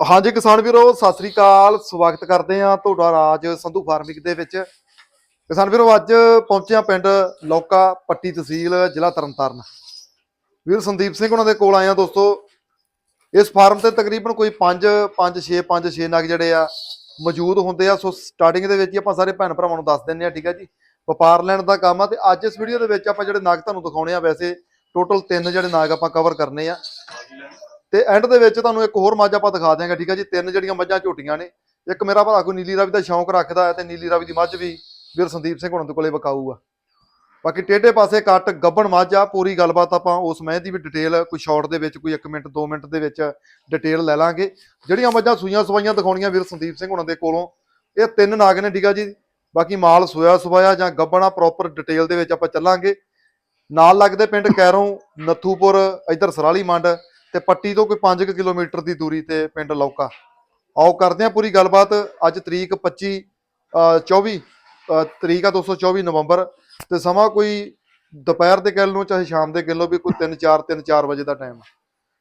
ਹਾਂਜੀ ਕਿਸਾਨ ਵੀਰੋ, ਸਤਿ ਸ੍ਰੀ ਅਕਾਲ। ਸਵਾਗਤ ਕਰਦੇ ਆ ਤੁਹਾਡਾ ਰਾਜ ਸੰਧੂ ਫਾਰਮਿੰਗ ਦੇ ਵਿੱਚ। ਕਿਸਾਨ ਵੀਰੋ, ਅੱਜ ਪਹੁੰਚਿਆ ਪਿੰਡ ਲੌਕਾ ਪੱਟੀ ਤਹਿਸੀਲ, ਜ਼ਿਲ੍ਹਾ ਤਰਨਤਾਰਨ। ਵੀਰ ਸੰਦੀਪ ਸਿੰਘ ਉਹਨਾਂ ਦੇ ਕੋਲ ਆਏ ਆ ਦੋਸਤੋ। ਇਸ ਫਾਰਮ ਤੇ ਤਕਰੀਬਨ ਕੋਈ 5 5 6 5 6 ਨਗ ਜਿਹੜੇ ਆ ਮੌਜੂਦ ਹੁੰਦੇ ਆ। ਸੋ ਸਟਾਰਟਿੰਗ ਦੇ ਵਿੱਚ ਹੀ ਆਪਾਂ ਸਾਰੇ ਭੈਣ ਭਰਾਵਾਂ ਨੂੰ ਦੱਸ ਦਿੰਨੇ ਆ ਠੀਕ ਆ ਜੀ? ਵਪਾਰ ਲੈਣ ਦਾ ਕੰਮ ਆ ਤੇ ਅੱਜ ਇਸ ਵੀਡੀਓ ਦੇ ਵਿੱਚ ਆਪਾਂ ਜਿਹੜੇ ਨਾਗ ਤੁਹਾਨੂੰ ਦਿਖਾਉਣੇ ਆ, ਵੈਸੇ ਟੋਟਲ ਤਿੰਨ ਜਿਹੜੇ ਨਾਗ ਆਪਾਂ ਕਵਰ ਕਰਨੇ ਆ। ਤੇ ਐਂਡ ਦੇ ਵਿੱਚ ਤੁਹਾਨੂੰ ਇੱਕ ਹੋਰ ਮੱਝ ਆਪਾਂ ਦਿਖਾ ਦਿਆਂਗੇ, ਠੀਕ ਹੈ ਜੀ? ਤਿੰਨ ਜਿਹੜੀਆਂ ਮੱਝਾਂ ਝੋਟੀਆਂ ਨੇ, ਇੱਕ ਮੇਰਾ ਭਰਾ ਕੋਈ ਨੀਲੀ ਰਾਵੀ ਦਾ ਸ਼ੌਂਕ ਰੱਖਦਾ ਹੈ ਤੇ ਨੀਲੀ ਰਾਵੀ ਦੀ ਮੱਝ ਵੀ ਵੀਰ ਸੰਦੀਪ ਸਿੰਘ ਹੁਣਾਂ ਦੇ ਕੋਲੇ ਵਿਕਾਊ ਆ ਬਾਕੀ ਟੇਢੇ ਪਾਸੇ ਕੱਟ ਗੱਬਣ ਮੱਝ ਆ, ਪੂਰੀ ਗੱਲਬਾਤ ਆਪਾਂ ਉਸ ਮੱਝ ਦੀ ਵੀ ਡਿਟੇਲ ਕੋਈ ਸ਼ਾਰਟ ਦੇ ਵਿੱਚ, ਕੋਈ 1 ਮਿੰਟ 2 ਮਿੰਟ ਦੇ ਵਿੱਚ ਡਿਟੇਲ ਲੈ ਲਾਂਗੇ। ਜਿਹੜੀਆਂ ਮੱਝਾਂ ਸੂਈਆਂ ਸਵਾਈਆਂ ਦਿਖਾਉਣੀਆਂ ਵੀਰ ਸੰਦੀਪ ਸਿੰਘ ਹੁਣਾਂ ਦੇ ਕੋਲੋਂ, ਇਹ ਤਿੰਨ ਨਾਗ ਨੇ, ਠੀਕ ਆ ਜੀ? ਬਾਕੀ ਮਾਲ ਸੋਇਆ ਸਵਾਇਆ ਜਾਂ ਗੱਬਣਾ ਪ੍ਰੋਪਰ ਡਿਟੇਲ ਦੇ ਵਿੱਚ ਆਪਾਂ ਚੱਲਾਂਗੇ। ਨਾਲ ਲੱਗਦੇ ਪਿੰਡ ਕੈਰੋਂ, ਨੱਥੂਪੁਰ, ਇੱਧਰ ਸਰਾਲੀ ਮੰਡ ਤੇ ਪੱਟੀ ਤੋਂ ਕੋਈ 5 ਕਿਲੋਮੀਟਰ ਦੀ ਦੂਰੀ ਤੇ ਪਿੰਡ ਲੌਕਾ। ਆਓ ਕਰਦੇ ਹਾਂ ਪੂਰੀ ਗੱਲਬਾਤ। ਅੱਜ ਤਰੀਕ 25 ਅ, 24 ਅ, ਤਰੀਕ ਆ 224 ਨਵੰਬਰ ਤੇ ਸਮਾਂ ਕੋਈ ਦੁਪਹਿਰ ਦੇ ਕਹਿ ਲਓ ਚਾਹੇ ਸ਼ਾਮ ਦੇ ਕਹਿ ਲਓ ਵੀ ਕੋਈ 3 4 3 4 ਵਜੇ ਦਾ ਟਾਈਮ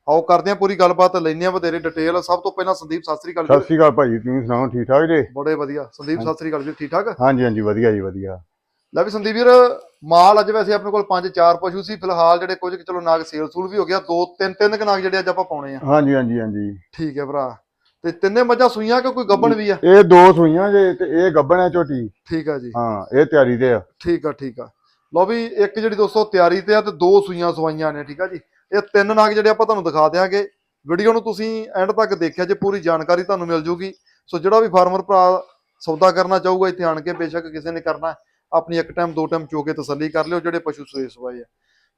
ਆਓ ਕਰਦੇ ਹਾਂ ਪੂਰੀ ਗੱਲਬਾਤ ਲੈਂਦੇ ਹਾਂ ਵਧੇਰੇ ਡਿਟੇਲ ਸਭ ਤੋਂ ਪਹਿਲਾਂ ਸੰਦੀਪ ਸਤਿ ਸ੍ਰੀ ਅਕਾਲ ਸਤਿ ਜੀ ਸ਼੍ਰੀ ਅਕਾਲ ਭਾਜੀ ਤੁਸੀਂ ਸੁਣਾਓ ਠੀਕ ਠਾਕ ਜੀ? ਬੜੇ ਵਧੀਆ। ਸੰਦੀਪ ਸਤਿ ਸ੍ਰੀ ਅਕਾਲ ਜੀ ਠੀਕ ਠਾਕ? ਹਾਂਜੀ ਹਾਂਜੀ ਵਧੀਆ ਜੀ ਵਧੀਆ। ਲੈ ਵੀ ਸੰਦੀਪ ਵੀਰ ਮਾਲ ਅੱਜ ਵੈਸੇ ਆਪਣੇ ਕੋਲ 5 4 ਪਸ਼ੂ ਸੀ ਫਿਲਹਾਲ ਜਿਹੜੇ ਕੁਝ ਚਲੋ ਨਾਗ ਸੇਲ ਸੂਲ ਵੀ ਹੋ ਗਿਆ ਦੋ ਤਿੰਨ ਤਿੰਨ ਕੁ ਨਾਗ ਜਿਹੜੇ ਅੱਜ ਆਪਾਂ ਪਾਉਣੇ ਆ। ਹਾਂਜੀ ਹਾਂਜੀ ਹਾਂਜੀ। ਠੀਕ ਹੈ ਭਰਾ। ਤੇ ਤਿੰਨੇ ਮੱਝਾਂ ਸੂਈਆਂ ਕਿ ਕੋਈ ਗੱਬਣ ਵੀ ਆ? ਇਹ ਦੋ ਸੂਈਆਂ ਜੇ ਤੇ ਇਹ ਗੱਬਣ ਹੈ ਝੋਟੀ। ਠੀਕ ਆ ਜੀ। ਹਾਂ ਇਹ ਤਿਆਰੀ ਤੇ ਆ। ਠੀਕ ਆ ਠੀਕ ਆ। ਲਓ ਵੀ ਇੱਕ ਜਿਹੜੀ ਦੋਸਤੋ ਤਿਆਰੀ ਤੇ ਆ ਤੇ ਦੋ ਸੂਈਆਂ ਸਵਾਈਆਂ ਨੇ ਠੀਕ ਆ ਜੀ। ਇਹ ਤਿੰਨ ਨਾਗ ਜਿਹੜੇ ਆਪਾਂ ਤੁਹਾਨੂੰ ਦਿਖਾ ਦਿਆਂਗੇ। ਵੀਡੀਓ ਨੂੰ ਤੁਸੀਂ ਐਂਡ ਤੱਕ ਦੇਖਿਆ ਜੇ ਪੂਰੀ ਜਾਣਕਾਰੀ ਤੁਹਾਨੂੰ ਮਿਲ ਜੂਗੀ। ਸੋ ਜਿਹੜਾ ਵੀ ਫਾਰਮਰ ਭਰਾ ਸੌਦਾ ਕਰਨਾ ਚਾਹੂਗਾ ਇੱਥੇ ਆਣ ਕੇ ਬੇਸ਼ੱਕ ਕਿਸੇ ਨੇ ਕਰਨਾ ਆਪਣੀ ਇੱਕ ਟਾਈਮ ਦੋ ਟਾਈਮ ਚੋ ਕੇ ਤਸੱਲੀ ਕਰ ਲਿਓ ਜਿਹੜੇ ਪਸ਼ੂ ਸੂਏ ਸਵਾਏ ਆ।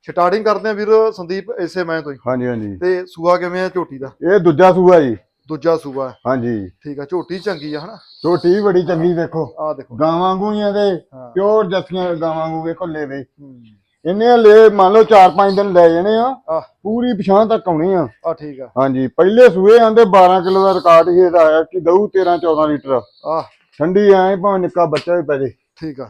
ਸਟਾਰਟਿੰਗ ਕਰਦੇ ਆ ਵੀਰ ਸੰਦੀਪ ਇਸੇ ਮੈਂ ਤੋਂ ਹੀ। ਹਾਂਜੀ ਹਾਂਜੀ। ਤੇ ਸੂਆ ਕਿਵੇਂ ਆ ਝੋਟੀ ਦਾ? ਇਹ ਦੂਜਾ ਸੂਆ ਜੀ। ਦੂਜਾ ਸੂਆ। ਹਾਂਜੀ। ਠੀਕ ਆ ਝੋਟੀ ਚੰਗੀ ਆ ਹਨਾ? ਝੋਟੀ ਵੀ ਬੜੀ ਚੰਗੀ ਵੇਖੋ। ਆਹ ਦੇਖੋ। ਗਾਵਾਂ ਵਾਂਗੂ ਹੀ ਆ ਤੇ ਹਾਂ। ਪਿਓਰ ਜੱਸੀਆਂ ਗਾਵਾਂ ਵਾਂਗੂ ਵੇਖੋ ਲੈਵੇ। ਹੂੰ। ਇਹਨੇ ਲੈ ਮੰਨ ਲਓ 4-5 ਦਿਨ ਲੈ ਜਾਣੇ ਆ ਆਹ ਪੂਰੀ ਪਛਾਣ ਤੱਕ ਆਉਣੀ ਆ। ਆ ਠੀਕ ਆ। ਹਾਂਜੀ ਪਹਿਲੇ ਸੂਏ ਆਂਦੇ 12 ਕਿਲੋ ਦਾ ਰਿਕਾਰਡ ਹੀ ਇਹਦਾ ਆਇਆ ਕਿ ਦਊ 13-14 ਲੀਟਰ। ਆਹ ਠੰਡੀ ਐ ਭਾਵੇਂ ਨਿੱਕਾ ਬੱਚਾ ਵੀ ਪੈ ਜੇ। ਠੀਕ ਆ।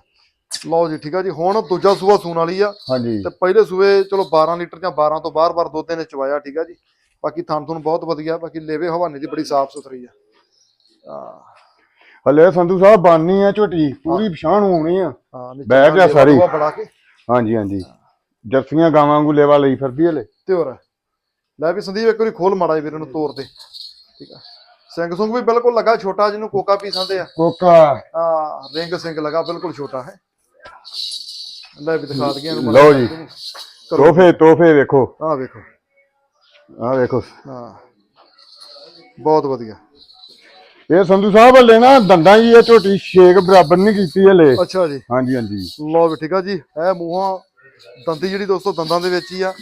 ਲਓ ਜੀ ਠੀਕ ਆ ਜੀ। ਹੁਣ ਦੂਜਾ ਸੂਆ ਸੂਣ ਵਾਲੀ ਆ। ਹਾਂਜੀ। ਤੇ ਪਹਿਲੇ ਸੂਏ ਚਲੋ 12 ਲੀਟਰ ਜਾਂ 12 ਤੋਂ ਬਾਰ-ਬਾਰ ਦੁੱਧ ਨੇ ਚਵਾਇਆ ਠੀਕ ਆ ਜੀ। ਬਾਕੀ ਥਣ ਥੁਣ ਬਹੁਤ ਵਧੀਆ ਬਾਕੀ ਲੇਵੇ ਹਵਾਨੇ ਦੀ ਬੜੀ ਸਾਫ਼ ਸੁਥਰੀ ਆ। ਹਾਂ। ਹਲੇ ਸੰਧੂ ਸਾਹਿਬ ਬਾਨੀ ਆ ਝੋਟੀ ਪੂਰੀ ਪਛਾਣ ਹੋਣੀ ਆ। ਹਾਂ ਨੀਚੇ ਬਹਿ ਗਿਆ ਲੇਵਾ ਸਾਰੀ। ਕੇ। ਹਾਂਜੀ ਹਾਂਜੀ। ਜਰਸੀਆਂ ਗਾਵਾਂ ਵਾਂਗੂ ਲੇਵਾ ਲਈ ਫਿਰਦੀ ਹਲੇ। ਤੇ ਹੋਰ? ਲੈ ਵੀ ਸੰਦੀਪ ਇੱਕ ਵਾਰੀ ਖੋਲ ਮਾੜਾ ਜੀ ਵੀਰ ਨੂੰ ਤੋਰ ਦੇ। ਠੀਕ ਆ। ਸਿੰਘ ਸੁੰਗ ਵੀ ਬਿਲਕੁਲ ਲੱਗਾ ਛੋਟਾ ਜਿਹਨੂੰ ਕੋਕਾ ਪੀ ਸੰਦੇ ਆ। ਕੋਕਾ। ਆ ਰਿੰਗ ਸਿੰਘ ਲਗਾ ਬਿਲਕੁਲ ਛੋਟਾ ਹੈ। ਲੈ ਵੀ ਦਿਖਾ ਦਈਏ ਇਹਨੂੰ ਲਓ ਜੀ। ਤੋਹਫੇ ਤੋਹਫੇ ਵੇਖੋ। ਆ ਵੇਖੋ। ਆਹ ਵੇਖੋ। ਹਾਂ। ਬਹੁਤ ਵਧੀਆ। ਇਹ ਸੰਧੂ ਸਾਹਿਬ ਨਾ ਦੰਦਾਂ ਹੀ ਇਹ ਝੋਟੀ ਛੇਕ ਬਰਾਬਰ ਨਹੀਂ ਕੀਤੀ ਹਲੇ। ਅੱਛਾ ਜੀ। ਹਾਂਜੀ ਹਾਂਜੀ। ਲਓ ਵੀ ਠੀਕ ਆ ਜੀ। ਇਹ ਮੂੰਹਾਂ ਦੰਦੀ ਜਿਹੜੀ ਦੋਸਤੋ ਦੰਦਾਂ ਦੇ ਵਿੱਚ ਹੀ ਆ।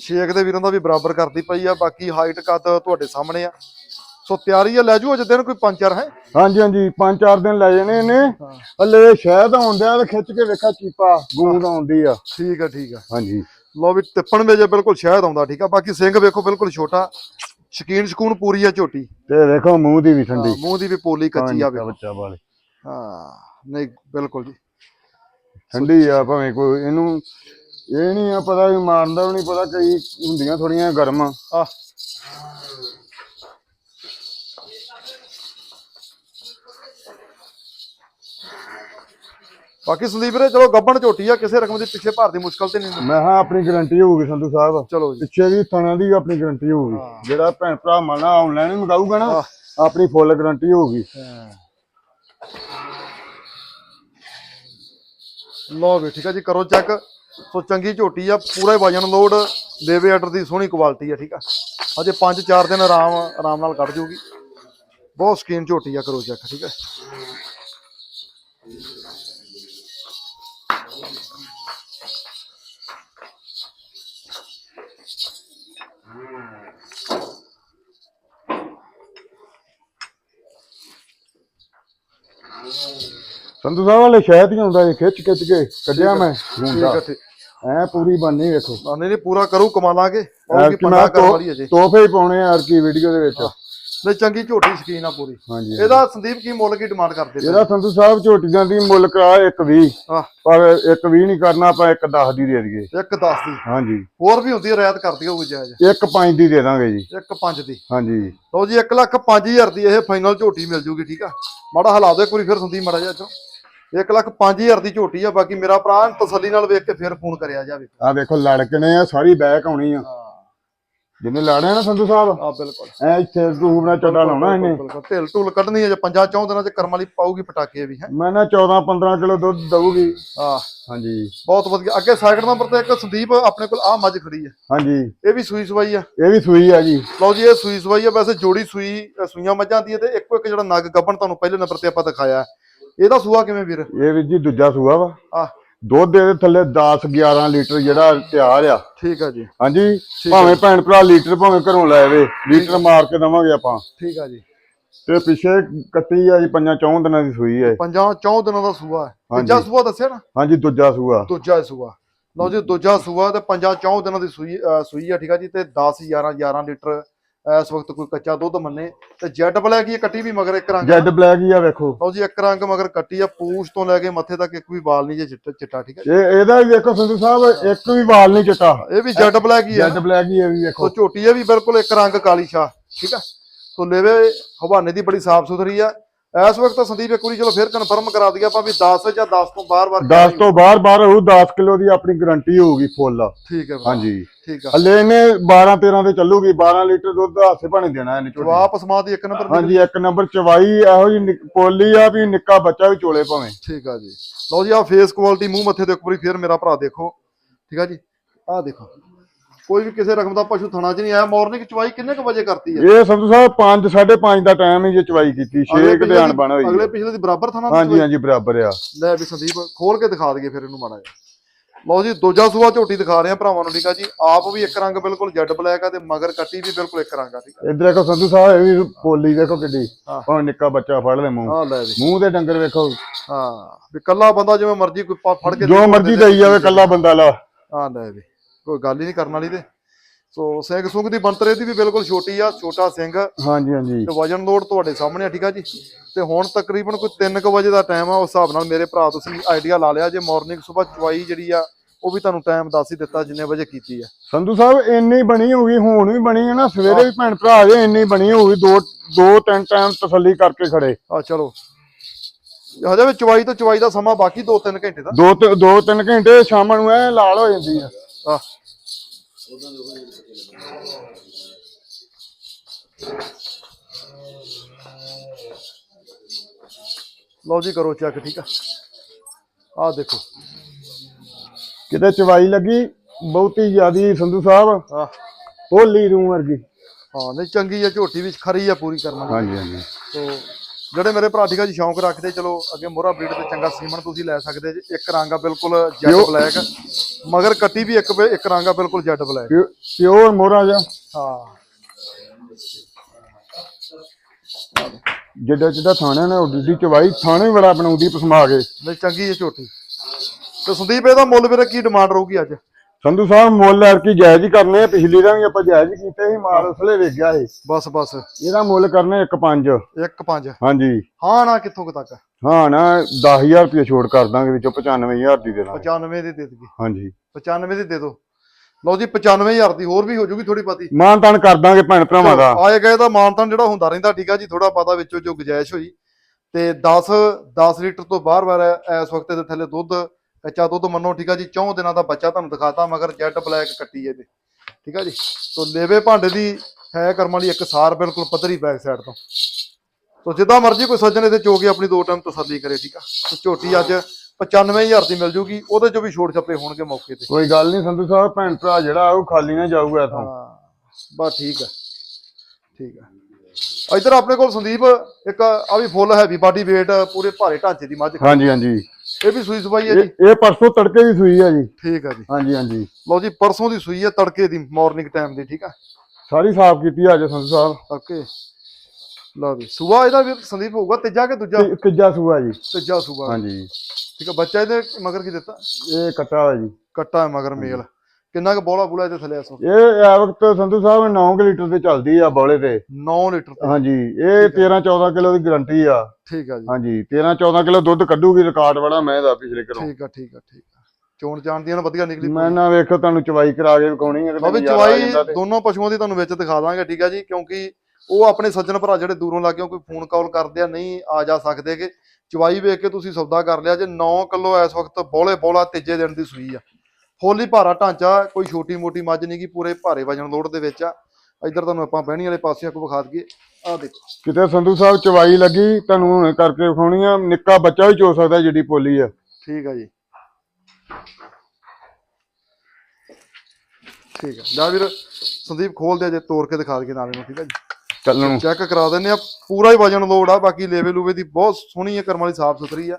ਛੇਕ ਦੇ ਵੀਰਾਂ ਦਾ ਵੀ ਬਰਾਬਰ ਕਰਦੀ ਪਈ ਆ। ਬਾਕੀ ਹਾਈਟ ਕੱਦ ਤੁਹਾਡੇ ਸਾਹਮਣੇ ਆ। ਸੋ ਤਿਆਰੀ ਆ ਲੈ ਜੂ ਅਜੇ ਦਿਨ ਕੋਈ ਪੰਜ ਚਾਰ ਹੈ? ਹਾਂਜੀ ਹਾਂਜੀ ਪੰਜ ਚਾਰ ਦਿਨ ਲੈ ਜਾਣੇ ਹਾਂ ਹਲੇ ਸ਼ਾਇਦ ਆਉਂਦਿਆਂ ਤੇ ਖਿੱਚ ਕੇ ਵੇਖਾ ਚੀਪਾ ਗੂੰਦ ਆਉਂਦੀ ਆ। ਠੀਕ ਆ ਠੀਕ ਆ। ਹਾਂਜੀ। ਲਓ ਵੀ ਟਿੱਪਣ ਮੇਜੇ ਬਿਲਕੁਲ ਸ਼ਾਇਦ ਆਉਂਦਾ ਠੀਕ ਆ? ਬਾਕੀ ਸਿੰਘ ਵੇਖੋ ਬਿਲਕੁਲ ਛੋਟਾ। ਸ਼ਕੀਨ ਸ਼ਕੂਨ ਪੂਰੀ ਆ ਝੋਟੀ। ਤੇ ਵੇਖੋ ਮੂੰਹ ਦੀ ਵੀ ਠੰਡੀ। ਮੂੰਹ ਦੀ ਵੀ ਪੋਲੀ ਕੱਚੀ ਆ ਬੱਚਾ ਵਾਲੇ। ਹਾਂ ਨਹੀਂ ਬਿਲਕੁਲ ਜੀ। ਠੰਡੀ ਆ ਭਾਵੇਂ ਕੋਈ ਇਹਨੂੰ ਇਹ ਨਹੀਂ ਆ ਪਤਾ ਵੀ ਮਾਰਦਾ ਵੀ ਨਹੀਂ ਪਤਾ ਕਈ ਹੁੰਦੀਆਂ ਥੋੜੀਆਂ ਗਰਮ। ਆ। ਬਾਕੀ ਸੰਦੀਪ ਵੀਰੇ ਚਲੋ ਗੱਬਣ ਝੋਟੀ ਆ ਕਿਸੇ ਰਕਮ ਦੀ ਪਿੱਛੇ ਭਾਰ ਦੀ ਮੁਸ਼ਕਲ ਤੇ ਨਹੀਂ ਮੈਂ ਹਾਂ ਆਪਣੀ ਗਾਰੰਟੀ ਹੋਊਗੀ ਸੰਧੂ ਸਾਹਿਬ। ਚਲੋ ਜੀ। ਪਿੱਛੇ ਵੀ ਥਣਾ ਦੀ ਆਪਣੀ ਗਾਰੰਟੀ ਹੋਊਗੀ। ਜਿਹੜਾ ਭੈਣ ਭਰਾ ਮੰਨਾ ਆਨਲਾਈਨ ਮੰਗਾਊਗਾ ਨਾ। ਆਪਣੀ ਫੁੱਲ ਗਾਰੰਟੀ ਹੋਊਗੀ। ਲਓ ਵੀ ਠੀਕ ਆ ਜੀ ਕਰੋ ਚੈੱਕ ਸੋ ਚੰਗੀ ਝੋਟੀ ਆ ਪੂਰਾ ਹੀ ਵਜਨ ਲੋਡ ਲੇਵੇ ਆਰਡਰ ਦੀ ਸੋਹਣੀ ਕੁਆਲਿਟੀ ਆ ਠੀਕ ਆ। ਅਜੇ 5-4 ਦਿਨ ਆਰਾਮ ਆਰਾਮ ਨਾਲ ਕੱਢ ਜੂਗੀ। ਬਹੁਤ ਸਕੀਨ ਝੋਟੀ ਆ ਕਰੋ ਚੈੱਕ ਠੀਕ ਆ। ਸੰਧੂ ਸਾਹਿਬ ਵਾਲੇ ਸ਼ਾਇਦ ਹੀ ਆਉਂਦਾ ਇਹ ਖਿੱਚ ਖਿੱਚ ਕੇ ਕੱਢਿਆ ਮੈਂ ਠੀਕ ਐ ਪੂਰੀ ਬਾਨੀ ਵੇਖੋ। ਨਹੀਂ ਨਹੀਂ ਪੂਰਾ ਕਰੂ ਕਮਾ ਲਾਂਗੇ। ਐਰ ਉਹ ਕਿ ਕੀ ਮੈਂ ਪੰਡਾ ਕਰਨ ਵਾਲੀ ਅਜੇ ਤੋਹਫੇ ਹੀ ਪਾਉਣੇ ਆ ਅਰ ਕੀ ਵੀਡੀਓ ਦੇ ਵਿੱਚ। ਨਹੀਂ ਚੰਗੀ ਝੋਟੀ ਸ਼ਕੀਨ ਆ ਪੂਰੀ। ਹਾਂਜੀ ਇਹਦਾ ਸੰਦੀਪ ਕੀ ਮੁੱਲ ਕੀ ਡਿਮਾਂਡ ਕਰਦੇ ਇਹਦਾ ਸੰਧੂ ਸਾਹਿਬ ਝੋਟੀਆਂ ਦੀ ਮੁੱਲ ਕਰਾ 120 ਆਹ। ਪਰ 120 ਨਹੀਂ ਕਰਨਾ ਆਪਾਂ 110 ਦੀ ਦੇ ਦਈਏ। ਇੱਕ 10 ਦੀ। ਹਾਂਜੀ। ਹੋਰ ਵੀ ਹੁੰਦੀ ਰਿਆਇਤ ਕਰਦੀ ਹੋਊਗੀ ਜਾਇਜ਼। ਇੱਕ 5 ਦੀ ਦੇ ਦਾਂਗੇ ਜੀ। ਇੱਕ 5 ਦੀ। ਹਾਂਜੀ। ਲਓ ਜੀ 1 ਲੱਖ 5000 ਦੀ ਇਹ ਫਾਈਨਲ ਝੋਟੀ ਮਿਲ ਜੂਗੀ ਠੀਕ ਆ? ਮਾੜਾ ਹਲਾ ਦਿਓ ਇੱਕ ਵਾਰੀ ਫਿਰ ਸੰਦੀਪ ਮਾੜਾ ਜਿਹਾ ਇੱਧਰੋਂ 1 ਲੱਖ 5000 ਦੀ ਝੋਟੀ ਆ ਬਾਕੀ ਮੇਰਾ ਭਰਾ ਤਸੱਲੀ ਨਾਲ ਵੇਖ ਕੇ ਫਿਰ ਫੋਨ ਕਰਿਆ ਜਾਵੇ। ਆ ਦੇਖੋ ਲੜਕਣੇ ਆ ਸਾਰੀ ਬੈਕ ਆਉਣੀ ਆ। ਲਾੜੇ ਆ ਨਾ ਸੰਧੂ ਸਾਹਿਬ ਆ ਬਿਲਕੁਲ। ਐ ਇੱਥੇ ਰੂਪ ਨਾਲ ਚੱਡਾ ਲਾਉਣਾ ਇਹਨੇ। ਬਿਲਕੁਲ ਢਿੱਲ ਢੁੱਲ ਕੱਢਣੀ ਹੈ ਜੇ ਪੰਜਾਂ ਚੌਂ ਦਿਨਾਂ ਚ ਕਰਮ ਵਾਲੀ ਪਾਊਗੀ ਪਟਾਕੇ ਵੀ ਹੈ? ਮੈਂ ਨਾ 14 15 ਕਿਲੋ ਦੁੱਧ ਦਊਗੀ। ਆ ਹਾਂਜੀ। ਬਹੁਤ ਵਧੀਆ। ਅੱਗੇ ਸੈਕਿੰਡ ਨੰਬਰ ਤੇ ਇੱਕ ਸੰਦੀਪ ਆਪਣੇ ਕੋਲ ਆ ਮੱਝ ਖੜੀ ਹੈ ਹਾਂਜੀ। ਇਹ ਵੀ ਸੂਈ ਸਵਾਈ ਆ। ਇਹ ਵੀ ਸੂਈ ਆ ਜੀ। ਲਓ ਜੀ ਇਹ ਸੂਈ ਸਵਾਈ ਆ। ਵੈਸੇ ਜੋੜੀ ਸੂਈ ਸੂਈਆਂ ਮੱਝਾਂ ਦੀ ਹੈ ਤੇ ਇੱਕੋ ਇੱਕ ਜਿਹੜਾ ਨਗ ਗੱਬਣ ਤੁਹਾਨੂੰ ਪਹਿਲੇ ਨੰਬਰ ਤੇ ਆਪਾਂ ਦਿਖਾਇਆ। ਇਹਦਾ ਸੂਆ ਕਿਵੇਂ ਵੀਰ? ਇਹ ਵੀ ਜੀ ਦੂਜਾ ਸੂਆ ਵਾ। ਆ ਦੁੱਧ ਦੇ ਥੱਲੇ 10 11 ਲੀਟਰ ਜਿਹੜਾ ਤਿਆਰ ਆ। ਠੀਕ ਆ ਜੀ। ਹਾਂਜੀ? ਭਾਵੇਂ ਭੈਣ ਭਰਾ ਲੀਟਰ ਭਾਵੇਂ ਘਰੋਂ ਲੈ ਆਵੇ ਲੀਟਰ ਮਾਰ ਕੇ ਦਵਾਂਗੇ ਆਪਾਂ। ਠੀਕ ਆ ਜੀ। ਤੇ ਪਿੱਛੇ ਕੱਟੀ ਆ ਜੀ ਪੰਜਾਂ ਚੌਂ ਦਿਨਾਂ ਦੀ ਸੂਈ ਹੈ। ਪੰਜਾਂ ਚੌਂ ਦਿਨਾਂ ਦਾ ਸੂਆ। ਹੈ। ਤੀਜਾ ਸੂਆ ਦੱਸਿਆ ਨਾ? ਹਾਂਜੀ ਦੂਜਾ ਸੂਆ। ਦੂਜਾ ਸੂਆ। ਲਓ ਜੀ ਦੂਜਾ ਸੂਆ ਤੇ ਪੰਜਾਂ ਚੌਂ ਦਿਨਾਂ ਦੀ ਸੂਈ ਸੂਈ ਆ ਠੀਕ ਆ ਜੀ ਤੇ 10 11 11 ਲੀਟਰ ਇਸ ਵਕਤ ਕੋਈ ਕੱਚਾ ਦੁੱਧ ਮੰਨੇ ਤੇ ਜੈਡ ਬਲੈਕ ਹੀ ਇਹ ਕੱਟੀ ਵੀ ਮਗਰ ਇੱਕ ਰੰਗ। ਜੈਡ ਬਲੈਕ ਹੀ ਆ ਵੇਖੋ। ਲਓ ਜੀ ਇੱਕ ਰੰਗ ਮਗਰ ਕੱਟੀ ਆ ਪੂਛ ਤੋਂ ਲੈ ਕੇ ਮੱਥੇ ਤੱਕ ਇੱਕ ਵੀ ਵਾਲ ਨਹੀਂ ਜੇ ਚਿੱਟਾ ਚਿੱਟਾ ਠੀਕ ਹੈ ਇਹ ਇਹਦਾ ਵੀ ਵੇਖੋ ਸੰਧੂ ਸਾਹਿਬ ਇੱਕ ਵੀ ਵਾਲ ਨਹੀਂ ਚਿੱਟਾ। ਇਹ ਵੀ ਜੈਡ ਬਲੈਕ ਹੀ ਆ। ਜੈਡ ਬਲੈਕ ਹੀ ਇਹ ਵੀ ਵੇਖੋ। ਸੋ ਝੋਟੀ ਇਹ ਵੀ ਬਿਲਕੁਲ ਇੱਕ ਰੰਗ ਕਾਲੀ ਸ਼ਾ ਠੀਕ ਆ? ਸੋ ਲੇਵੇ ਹਵਾਨੇ ਦੀ ਬੜੀ ਸਾਫ਼ ਸੁਥਰੀ ਆ। ਇਸ ਵਕਤ ਸੰਦੀਪ ਇੱਕ ਵਾਰੀ ਚਲੋ ਫਿਰ ਕਨਫਰਮ ਕਰਾ ਦਈਏ ਆਪਾਂ ਵੀ 10 ਜਾਂ 10 ਤੋਂ ਬਾਰ-ਬਾਰ 10 ਤੋਂ ਬਾਹਰ ਬਾਹਰ ਹੋਊ 10 ਕਿਲੋ ਦੀ ਆਪਣੀ ਗਾਰੰਟੀ ਹੋਊਗੀ ਫੁੱਲ ਠੀਕ ਹੈ ਹਾਂਜੀ। ਠੀਕ ਆ। ਹਲੇ ਇਹਨੇ 12 13 ਤੇ ਚੱਲੂਗੀ 12 ਲੀਟਰ ਦੁੱਧ ਹਾਸੇ ਭਾਣੇ ਦੇਣਾ ਇਹਨੇ ਝੋਟੀ ਜਵਾਬ ਸਮਾ ਦੀ ਇੱਕ ਨੰਬਰ ਹਾਂਜੀ ਇੱਕ ਨੰਬਰ ਚਵਾਈ ਇਹੋ ਜੀ ਪੋਲੀ ਆ ਵੀ ਨਿੱਕਾ ਬੱਚਾ ਵੀ ਚੋਲੇ ਭਾਵੇਂ। ਠੀਕ ਆ ਜੀ। ਲਓ ਜੀ ਆ ਫੇਸ ਕੁਆਲਿਟੀ ਮੂੰਹ ਮੱਥੇ ਦੇ ਇੱਕ ਵਾਰੀ ਫਿਰ ਮੇਰਾ ਭਰਾ ਦੇਖੋ। ਠੀਕ ਆ ਜੀ। ਆਹ ਦੇਖੋ। ਕੋਈ ਵੀ ਕਿਸੇ ਰਕਮ ਦਾ ਪਸ਼ੂ ਥਣਾ ਚ ਨਹੀਂ ਆਇਆ ਮਾਰਨਿੰਗ ਚਵਾਈ ਕਿੰਨੇ ਕੁ ਵਜੇ ਕਰਤੀ ਹੈ? ਇਹ ਸੰਧੂ ਸਾਹਿਬ 5 5:30 ਦਾ ਟਾਈਮ ਹੀ ਜੇ ਚਵਾਈ ਕੀਤੀ 6 ਅਗਲੇ ਕਿ ਪਿਛਲੇ ਧਿਆਨ ਦੀ- ਬਣ ਹੋਈ ਅਗਲੇ। ਪਿਛਲੇ ਦੀ ਬਰਾਬਰ ਥਣਾ ਹਾਂਜੀ? ਹਾਂਜੀ ਬਰਾਬਰ ਆ। ਲੈ ਵੀ ਸੰਦੀਪ ਖੋਲ ਕੇ ਦਿਖਾ ਦਈਏ ਫਿਰ ਇਹਨੂੰ ਮਾੜਾ ਜਿਹਾ। ਲਓ ਜੀ ਦੂਜਾ ਸੂਆ ਝੋਟੀ ਦਿਖਾ ਰਹੇ ਆ ਭਰਾਵਾਂ ਨੂੰ ਠੀਕ ਆ ਜੀ। ਆਪ ਵੀ ਇੱਕ ਰੰਗ ਬਿਲਕੁਲ ਜੈਡ ਬਲੈਕ ਆ ਤੇ ਮਗਰ ਕੱਟੀ ਵੀ ਬਿਲਕੁਲ ਇੱਕ ਰੰਗ ਆ ਠੀਕ ਆ। ਇੱਧਰ ਦੇਖੋ ਸੰਧੂ ਸਾਹਿਬ ਇਹ ਵੀ ਪੋਲੀ ਦੇਖੋ ਕਿੱਡੀ। ਹਾਂ। ਭਾਵੇਂ ਨਿੱਕਾ ਬੱਚਾ ਫੜ ਲੈ ਮੂੰਹ। ਮੂੰਹ ਦੇ ਡੰਗਰ ਵੇਖੋ। ਹਾਂ ਵੀ ਕੱਲਾ ਬੰਦਾ ਜਿਵੇਂ ਮਰਜ਼ੀ ਕੋਈ ਫੜ ਕੇ ਜੋ ਮਰਜ਼ੀ ਦੇਈ ਜਾਵੇ ਕੱਲਾ ਬੰਦਾ ਲਾ। ਹਾਂ ਲੈ ਵੀ। ਕੋਈ ਗੱਲ ਹੀ ਨਹੀਂ ਕਰਨ ਵਾਲੀ ਤੇ। ਸੋ ਸਿੰਘ ਸੁੰਗ ਦੀ ਬੰਤਰੇ ਦੀ ਵੀ ਬਿਲਕੁਲ ਛੋਟੀ ਆ ਛੋਟਾ ਸਿੰਘ। ਤੇ ਹਾਂਜੀ। ਹਾਂਜੀ ਵਜਨ ਲੋਡ ਤੁਹਾਡੇ ਸਾਹਮਣੇ ਆ ਠੀਕ ਆ ਜੀ? ਤੇ ਹੁਣ ਤਕਰੀਬਨ ਕੋਈ 3:00 ਵਜੇ ਦਾ ਟਾਈਮ ਆ ਉਸ ਹਿਸਾਬ ਨਾਲ ਮੇਰੇ ਭਰਾ ਤੁਸੀਂ ਆਈਡੀਆ ਲਾ ਲਿਆ ਜੇ ਮਾਰਨਿੰਗ ਸਵੇਰ ਚਵਾਈ ਜਿਹੜੀ ਆ ਉਹ ਵੀ ਤੁਹਾਨੂੰ ਟਾਈਮ ਦੱਸ ਹੀ ਦਿੱਤਾ ਜਿੰਨੇ ਵਜੇ ਕੀਤੀ ਆ। ਸੰਧੂ ਸਾਹਿਬ ਇੰਨੀ ਬਣੀ ਹੋਊਗੀ ਹੁਣ ਵੀ ਬਣੀ ਹੈ ਨਾ ਸਵੇਰੇ ਵੀ ਭੈਣ ਭਰਾ ਜੇ ਇੰਨੀ ਬਣੀ ਹੋਊਗੀ ਦੋ ਦੋ ਤਿੰਨ ਟਾਈਮ ਤਸੱਲੀ ਕਰਕੇ ਖੜੇ। ਆ ਚਲੋ। ਹਜੇ ਵੀ ਚਵਾਈ ਤੋਂ ਚਵਾਈ ਦਾ ਸਮਾਂ ਬਾਕੀ 2-3 ਘੰਟੇ ਦਾ। ਦੋ ਤੇ- ਦੋ ਤਿੰਨ ਘੰਟੇ ਸ਼ਾਮ ਨੂੰ ਐ ਲਾਲ ਹੋ ਜਾਂਦੀ ਆ। ਆ ਲਓ ਜੀ ਕਰੋ ਚੈੱਕ ਠੀਕ ਆ? ਆ ਦੇਖੋ। ਕਿਤੇ ਚਵਾਈ ਲੱਗੀ ਬਹੁਤੀ ਜ਼ਿਆਦੀ ਸੰਧੂ ਸਾਹਿਬ ਆ ਹੋਲੀ ਰੂ ਵਰਗੀ। ਹਾਂ ਨਹੀਂ ਚੰਗੀ ਆ ਝੋਟੀ ਵਿੱਚ ਖਰੀ ਆ ਪੂਰੀ ਕਰਨ ਹਾਂਜੀ ਹਾਂਜੀ। ਸੋ ਜਿਹੜੇ ਮੇਰੇ ਭਰਾ ਠੀਕ ਆ ਜੀ ਸ਼ੌਂਕ ਰੱਖਦੇ ਚਲੋ ਅੱਗੇ ਮੋਹਰਾ ਬਰੀਡ ਤੇ ਚੰਗਾ ਸੀਮਨ ਤੁਸੀਂ ਲੈ ਸਕਦੇ ਜੀ। ਇੱਕ ਰੰਗ ਆ ਬਿਲਕੁਲ ਜੈਡ ਬਲੈਕ ਮਗਰ ਕੱਟੀ ਵੀ ਇੱਕ ਇੱਕ ਰੰਗ ਆ ਬਿਲਕੁਲ ਜੈਡ ਬਲੈਕ। ਪਿਓ- ਪਿਓਰ ਮੋਰਾ ਜਾ ਹਾਂ। ਜਿੱਡਾ ਜਿੱਡਾ ਥਾਣੇ ਨੇ ਉੱਡੀ ਚਵਾਈ ਥਾਣੇ ਬੜਾ ਬਣਾਉਂਦੀ ਪਸਮਾ ਕੇ। ਨਹੀਂ ਚੰਗੀ ਹੈ ਝੋਟੀ। ਤੇ ਸੰਦੀਪ ਇਹਦਾ ਮੁੱਲ ਵੀਰੇ ਕੀ ਡਿਮਾਂਡ ਰਹੂਗੀ ਅੱਜ? ਸੰਧੂ ਸਾਹਿਬ ਮੁੱਲ ਐਰ ਕੀ ਜਾਇਜ਼ ਹੀ ਕਰਨੇ ਆ ਪਿਛਲੀ ਦਾ ਵੀ ਆਪਾਂ ਜਾਇਜ਼ ਹੀ ਕੀਤੇ ਸੀ ਮਾਲ ਉਸਲੇ ਵੇਖ ਗਿਆ ਸੀ। ਬਸ ਬਸ। ਇਹਦਾ ਮੁੱਲ ਕਰਨੇ 1.5 ਇੱਕ ਪੰਜ। ਹਾਂਜੀ। ਹਾਂ ਨਾ ਕਿੱਥੋਂ ਕੁ ਤੱਕ? ਹਾਂ ਨਾ 10000 ਰੁਪਏ ਛੋੜ ਕਰ ਦਾਂਗੇ ਵਿੱਚੋਂ 95000 ਦੀ ਦੇ ਦਾਂਗੇ। 95 ਦੀ ਦੇ ਦਈਏ। ਹਾਂਜੀ। 95 ਦੀ ਦੇ ਦਿਓ ਲਓ ਜੀ 95000 ਦੀ ਹੋਰ ਵੀ ਹੋ ਜੂਗੀ ਥੋੜੀ ਪਾਤੀ ਮਾਨ ਤਾਨ ਕਰ ਦਾਂਗੇ ਭੈਣ ਭਰਾਵਾਂ ਦਾ। ਆਏ ਗਏ ਦਾ ਮਾਨਤਾਨ ਜਿਹੜਾ ਹੁੰਦਾ ਰਹਿੰਦਾ ਠੀਕ ਆ ਜੀ ਥੋੜਾ ਪਤਾ ਵਿੱਚੋਂ ਜੋ ਗੁਜਾਇਸ਼ ਹੋਈ। ਤੇ 10 10 ਲੀਟਰ ਤੋਂ ਬਾਹਰ ਬਾਹਰ ਇਸ ਵਕਤ ਦੇ ਥੱਲੇ ਦੁੱਧ ਕੱਚਾ ਦੁੱਧ ਮੰਨੋ ਠੀਕ ਆ ਜੀ ਚੌਂ ਦਿਨਾਂ ਦਾ ਬੱਚਾ ਤੁਹਾਨੂੰ ਦਿਖਾਤਾ ਮਗਰ ਜੈਟ ਬਲੈਕ ਕੱਟੀ ਹੈ ਇਹਦੇ। ਠੀਕ ਆ ਜੀ? ਸੋ ਲੇਵੇ ਭਾਂਡੇ ਦੀ ਹੈ ਕਰਮ ਵਾਲੀ ਇੱਕ ਸਾਰ ਬਿਲਕੁਲ ਪੱਧਰੀ ਬੈਕ ਸਾਈਡ ਤੋਂ। ਸੋ ਜਿੱਦਾਂ ਮਰਜ਼ੀ ਕੋਈ ਸੱਜਣ ਇਹਦੇ ਚੋ ਕੇ ਆਪਣੀ ਦੋ ਟਾਈਮ ਤਸੱਲੀ ਕਰੇ ਠੀਕ ਆ? ਸੋ ਝੋਟੀ ਅੱਜ 95000 ਦੀ ਮਿਲ ਜੂਗੀ ਉਹਦੇ ਚੋਂ ਵੀ ਛੋੜ ਛੱਪੇ ਹੋਣਗੇ ਮੌਕੇ ਤੇ। ਕੋਈ ਗੱਲ ਨਹੀਂ ਸੰਧੂ ਸਾਹਿਬ ਭੈਣ ਭਰਾ ਜਿਹੜਾ ਉਹ ਖਾਲੀ ਨਾ ਜਾਊਗਾ ਇਥੋਂ। ਬਸ ਠੀਕ ਆ। ਠੀਕ ਆ ਇਧਰ ਆਪਣੇ ਕੋਲ ਸੰਦੀਪ ਇੱਕ ਆ ਵੀ ਫੁੱਲ ਹੈਵੀ ਬਾਡੀ weight ਪੂਰੇ ਭਾਰੇ ਢਾਂਚੇ ਦੀ ਮੱਝ। ਹਾਂਜੀ ਹਾਂਜੀ। ਇਹ ਵੀ ਸੂਈ ਸਵਾਈ ਹੈ ਜੀ? ਇਹ ਪਰਸੋਂ ਤੜਕੇ ਦੀ ਸੂਈ ਆ ਜੀ। ਠੀਕ ਆ ਜੀ। ਹਾਂਜੀ ਹਾਂਜੀ। ਲਓ ਜੀ ਪਰਸੋਂ ਦੀ ਸੂਈ ਹੈ ਤੜਕੇ ਦੀ ਮਾਰਨਿੰਗ ਟਾਈਮ ਦੀ ਠੀਕ ਆ? ਸਾਰੀ ਸਾਫ਼ ਕੀਤੀ ਅੱਜ ਸੰਧੂ ਸਾਹਿਬ। ਓਕੇ। ਲਓ ਜੀ ਸੂਆ ਇਹਦਾ ਵੀ ਸੰਦੀਪ ਹੋਊਗਾ ਤੀਜਾ ਕਿ ਦੂਜਾ? ਤੇ ਤੀਜਾ ਸੂਆ ਜੀ। ਤੀਜਾ ਸੂਆ। ਹਾਂਜੀ। ਠੀਕ ਆ ਬੱਚਾ ਇਹਦੇ ਮਗਰ ਕੀ ਦਿੱਤਾ? ਇਹ ਕੱਟਾ ਹੋਇਆ ਜੀ। ਕੱਟਾ ਹੈ ਮਗਰ ਮੇਲ। ਕਿੰਨਾ ਕੁ ਬੋਲਾ ਬੁਲਾ ਇਹਦੇ ਥੱਲੇ ਇਸ ਵਕਤ ਇਹ ਵਕਤ ਸੰਧੂ ਸਾਹਿਬ 9 ਲੀਟਰ ਤੇ ਚੱਲਦੀ ਆ ਬੌਲੇ ਤੇ। 9 ਲੀਟਰ ਤੇ। ਹਾਂਜੀ ਇਹ 13 14 ਕਿਲੋ ਦੀ ਗਾਰੰਟੀ ਆ। ਠੀਕ ਆ ਜੀ। ਹਾਂਜੀ 13 14 ਕਿਲੋ ਦੁੱਧ ਕੱਢੂਗੀ ਰਿਕਾਰਡ ਵਾਲਾ ਮੈਂ ਦਾ ਪਿਛਲੇ ਘਰੋਂ। ਠੀਕ ਆ ਠੀਕ ਆ ਠੀਕ ਆ। ਚੋਣ ਜਾਣ ਦੀਆਂ ਨਾ ਵਧੀਆ ਨਿਕਲੀ ਮੈਂ ਨਾ ਵੇਖੋ ਤੁਹਾਨੂੰ ਚਵਾਈ ਕਰਾ ਕੇ ਵਿਖਾਉਣੀ ਹੈ ਆ ਚਵਾਈ ਤੇ। ਦੋਨੋਂ ਪਸ਼ੂਆਂ ਦੀ ਤੁਹਾਨੂੰ ਵਿੱਚ ਦਿਖਾ ਦਾਂਗੇ ਠੀਕ ਆ ਜੀ ਕਿਉਂਕਿ ਉਹ ਆਪਣੇ ਸੱਜਣ ਭਰਾ ਜਿਹੜੇ ਦੂਰੋਂ ਲੱਗੇ ਕੋਈ ਫੋਨ ਕਾਲ ਕਰਦੇ ਆ ਨਹੀਂ ਆ ਜਾ ਸਕਦੇਗੇ ਚਵਾਈ ਵੇਖ ਕੇ ਤੁਸੀਂ ਸੌਦਾ ਕਰ ਲਿਆ ਜੇ 9 ਕਿਲੋ ਇਸ ਵਕਤ ਬੋਲੇ ਬੋਲਾ ਤੀਜੇ ਦਿਨ ਦੀ ਸੂਈ ਆ। ਫੁੱਲ ਹੀ ਭਾਰਾ ਢਾਂਚਾ ਕੋਈ ਛੋਟੀ ਮੋਟੀ ਮੱਝ ਨਹੀਂ ਗੀ ਪੂਰੇ ਭਾਰੇ ਵਜਨ ਲੋਡ ਦੇ ਵਿੱਚ ਆ। ਇੱਧਰ ਤੁਹਾਨੂੰ ਆਪਾਂ ਬਹਿਣੀ ਵਾਲੇ ਪਾਸੇ ਕੋ ਵਿਖਾ ਦਈਏ। ਆ ਦੇਖੋ। ਕਿਤੇ ਸੰਧੂ ਸਾਹਿਬ ਚਵਾਈ ਲੱਗੀ ਤੁਹਾਨੂੰ ਹੁਣ ਕਰਕੇ ਵਿਖਾਉਣੀ ਆ ਨਿੱਕਾ ਬੱਚਾ ਵੀ ਚੋ ਸਕਦਾ ਜਿਹੜੀ ਪੋਲੀ ਆ। ਠੀਕ ਆ ਜੀ। ਠੀਕ ਆ। ਲੈ ਵੀਰ ਸੰਦੀਪ ਖੋਲ ਦੇ ਜੇ ਤੋੜ ਕੇ ਦਿਖਾ ਦਈਏ ਨਾਲੇ ਨੂੰ ਠੀਕ ਆ ਜੀ। ਚੱਲਣ। ਨੂੰ ਚੈੱਕ ਕਰਾ ਦਿੰਨੇ ਆ ਪੂਰਾ ਹੀ ਵਜਨ ਲੋਡ ਆ ਬਾਕੀ ਲੇਵੇ ਲੂਵੇ ਦੀ ਬਹੁਤ ਸੋਹਣੀ ਹੈ ਕਰਮ ਵਾਲੀ ਸਾਫ਼ ਸੁਥਰੀ ਆ।